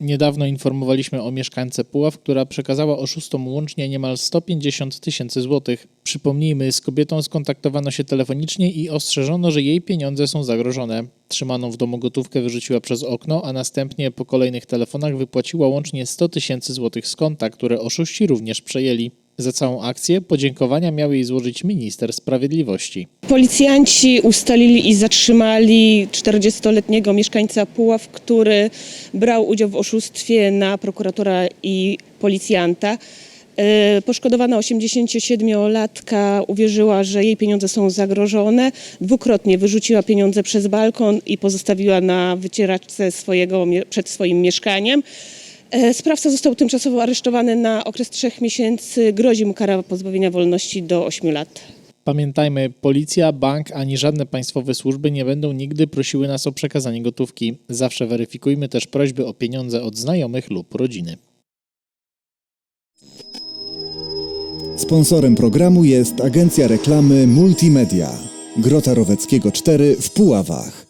Niedawno informowaliśmy o mieszkańce Puław, która przekazała oszustom łącznie niemal 150 tysięcy złotych. Przypomnijmy, z kobietą skontaktowano się telefonicznie i ostrzeżono, że jej pieniądze są zagrożone. Trzymaną w domu gotówkę wyrzuciła przez okno, a następnie po kolejnych telefonach wypłaciła łącznie 100 tysięcy złotych z konta, które oszuści również przejęli. Za całą akcję podziękowania miał jej złożyć minister sprawiedliwości. Policjanci ustalili i zatrzymali 40-letniego mieszkańca Puław, który brał udział w oszustwie na prokuratora i policjanta. E, Poszkodowana 87-latka uwierzyła, że jej pieniądze są zagrożone. Dwukrotnie wyrzuciła pieniądze przez balkon i pozostawiła na wycieraczce swojego, przed swoim mieszkaniem. E, Sprawca został tymczasowo aresztowany na okres trzech miesięcy. Grozi mu kara pozbawienia wolności do 8 lat. Pamiętajmy, policja, bank ani żadne państwowe służby nie będą nigdy prosiły nas o przekazanie gotówki. Zawsze weryfikujmy też prośby o pieniądze od znajomych lub rodziny. Sponsorem programu jest agencja reklamy Multimedia. Grota Roweckiego 4 w Puławach.